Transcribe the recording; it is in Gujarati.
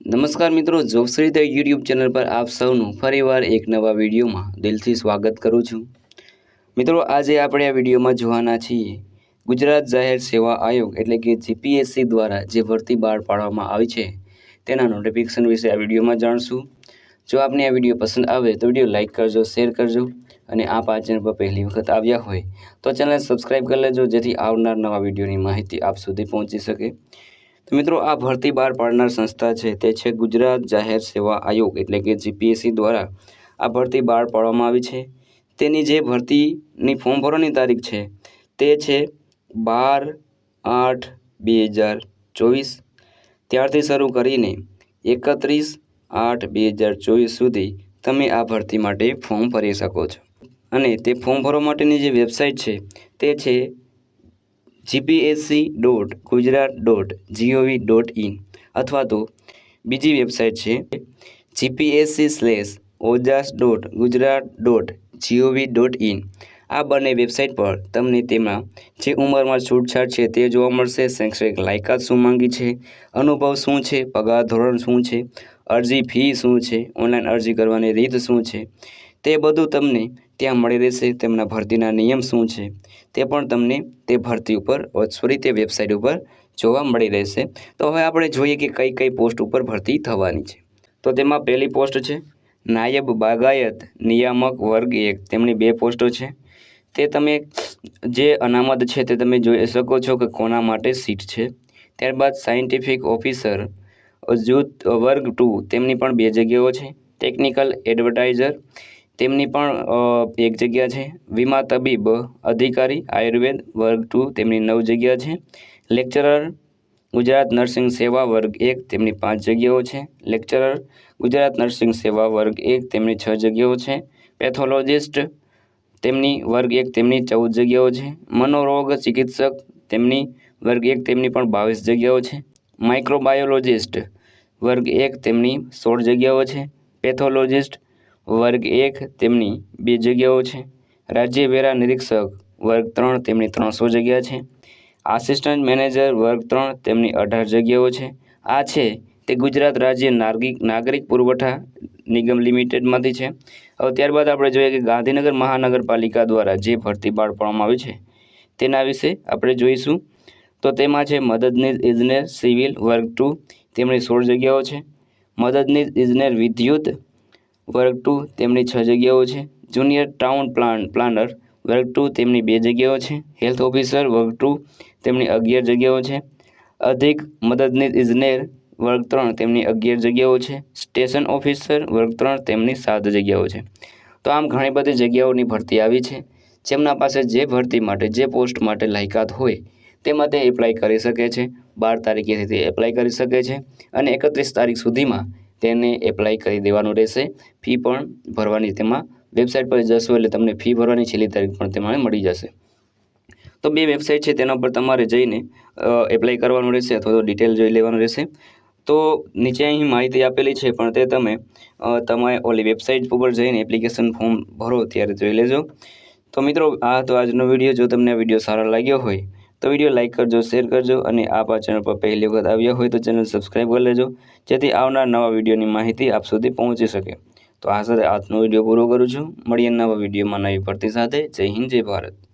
નમસ્કાર મિત્રો જોબશ્રી ધ યુટ્યુબ ચેનલ પર આપ સૌનું ફરીવાર એક નવા વિડીયોમાં દિલથી સ્વાગત કરું છું. મિત્રો, આજે આપણે આ વિડીયોમાં જોવાના છીએ ગુજરાત જાહેર સેવા આયોગ એટલે કે જીપીએસસી દ્વારા જે ભરતી બહાર પાડવામાં આવી છે તેના નોટિફિકેશન વિશે આ વિડીયોમાં જાણશું. જો આપને આ વીડિયો પસંદ આવે તો વીડિયો લાઇક કરજો, શેર કરજો અને આપ આ ચેનલ પર પહેલી વખત આવ્યા હોય તો ચેનલ સબસ્ક્રાઈબ કરી લેજો જેથી આવનાર નવા વિડીયોની માહિતી આપ સુધી પહોંચી શકે. તો મિત્રો, આ ભરતી બહાર પાડનાર સંસ્થા છે. તે છે ગુજરાત જાહેર સેવા આયોગ, એટલે કે જીપીએસસી દ્વારા આ ભરતી બહાર પાડવામાં આવી છે. તેની જે ભરતીની ફોર્મ ભરવાની તારીખ છે, તે છે બાર આઠ બે હજાર ચોવીસ. ત્યારથી શરૂ કરીને એકત્રીસ આઠ બે હજાર ચોવીસ સુધી તમે આ ભરતી માટે ફોર્મ ભરી શકો છો. અને તે ફોર્મ ભરવા માટેની જે વેબસાઇટ છે, તે છે GPSC dot Gujarat dot G O V dot in અથવા તો બીજી વેબસાઇટ છે GPSC slash OJAS dot Gujarat dot G O V dot in આ બંને વેબસાઇટ પર તમને તેમાં જે ઉંમરમાં છૂટછાટ છે તે જોવા મળશે. શૈક્ષણિક લાયકાત શું માંગી છે? અનુભવ શું છે? પગાર ધોરણ શું છે? અરજી ફી શું છે? ઓનલાઈન અરજી કરવાની રીત શું છે? તે બધું તમને ત્યાં મળી રહેશે, તેમના ભરતીના નિયમ શું છે? તે પણ તમને તે ભરતી ઉપર, સોરી, તે વેબસાઇટ ઉપર જોવા મળી રહેશે. તો હવે આપણે જોઈએ કે કઈ કઈ પોસ્ટ ઉપર ભરતી થવાની છે. તો તેમાં પહેલી પોસ્ટ છે, નાયબ બાગાયત નિયામક વર્ગ એક. તેમની બે પોસ્ટો છે. તે તમે જે અનામત છે તે તમે જોઈ શકો છો કે કોના માટે સીટ છે. ત્યારબાદ સાયન્ટિફિક ઓફિસર જૂથ વર્ગ ટુ. તેમની પણ બે જગ્યાઓ છે. ટેકનિકલ એડવર્ટાઇઝર તેમની પણ એક જગ્યા છે. વીમા તબીબ અધિકારી આયુર્વેદ વર્ગ ટુ તેમની નવ જગ્યા છે. લેક્ચરર ગુજરાત નર્સિંગ સેવા વર્ગ એક તેમની પાંચ જગ્યાઓ છે. લેક્ચરર ગુજરાત નર્સિંગ સેવા વર્ગ એક તેમની છ જગ્યાઓ છે. પેથોલોજિસ્ટ તેમની વર્ગ એક તેમની ચૌદ જગ્યાઓ છે. મનોરોગ ચિકિત્સક તેમની વર્ગ એક તેમની પણ બાવીસ જગ્યાઓ છે. માઇક્રોબાયોલોજિસ્ટ વર્ગ એક તેમની સોળ જગ્યાઓ છે. પેથોલોજિસ્ટ વર્ગ એક તેમની બે જગ્યાઓ છે. રાજ્ય વેરા નિરીક્ષક વર્ગ ત્રણ તેમની ત્રણસો જગ્યા છે. આસિસ્ટન્ટ મેનેજર વર્ગ ત્રણ તેમની અઢાર જગ્યાઓ છે. આ છે તે ગુજરાત રાજ્ય નાગરિક નાગરિક પુરવઠા નિગમ લિમિટેડમાંથી છે. હવે ત્યારબાદ આપણે જોઈએ કે ગાંધીનગર મહાનગરપાલિકા દ્વારા જે ભરતી બહાર પાડવામાં આવી છે તેના વિશે આપણે જોઈશું. તો તેમાં છે મદદનીશ ઇજનેર, સિવિલ વર્ગ ટુ તેમની સોળ જગ્યાઓ છે. મદદનીશ ઇજનેર, વિદ્યુત વર્ગ ટુ તેમની છ જગ્યાઓ છે. જુનિયર ટાઉન પ્લાન, પ્લાનર વર્ગ ટુ તેમની બે જગ્યાઓ છે. હેલ્થ ઓફિસર વર્ગ ટુ તેમની અગિયાર જગ્યાઓ છે. અધિક મદદનીશ ઇજનેર વર્ગ ત્રણ તેમની અગિયાર જગ્યાઓ છે. સ્ટેશન ઓફિસર વર્ગ ત્રણ તેમની સાત જગ્યાઓ છે. તો આમ ઘણી બધી જગ્યાઓની ભરતી આવી છે. જેમના પાસે જે ભરતી માટે, જે પોસ્ટ માટે લાયકાત હોય, તેમાં તે એપ્લાય કરી શકે છે. બાર તારીખેથી તે એપ્લાય કરી શકે છે. અને એકત્રીસ તારીખ સુધીમાં તેને એપ્લાય કરી દેવાનું રહેશે. ફી પણ ભરવાની તેમાં વેબસાઇટ પર જશો એટલે તમને ફી ભરવાની છેલ્લી તારીખ પણ તેમાં મળી જશે. તો બે વેબસાઇટ છે તેના પર તમારે જઈને એપ્લાય કરવાનું રહેશે અથવા તો ડિટેલ જોઈ લેવાનું રહેશે. તો નીચે અહીં માહિતી આપેલી છે, પણ તે તમે તમે ઓલી વેબસાઇટ ઉપર જઈને એપ્લિકેશન ફોર્મ ભરો ત્યારે જોઈ લેજો. તો મિત્રો, આ તો આજનો વીડિયો. જો તમને આ વીડિયો સારો લાગ્યો હોય તો વીડિયો લાઇક કરજો, શેર કરજો અને આપ આ ચેનલ પર પહેલી વખત આવ્યા હોય તો ચેનલ સબસ્ક્રાઈબ કરી લેજો, જેથી આવનાર નવા વિડીયોની માહિતી આપ સુધી પહોંચી શકે. તો આ સાથે આજનો વીડિયો પૂરો કરું છું. મળીએ નવા વિડીયોમાં નવી ભરતી સાથે. જય હિન્દ, જય ભારત.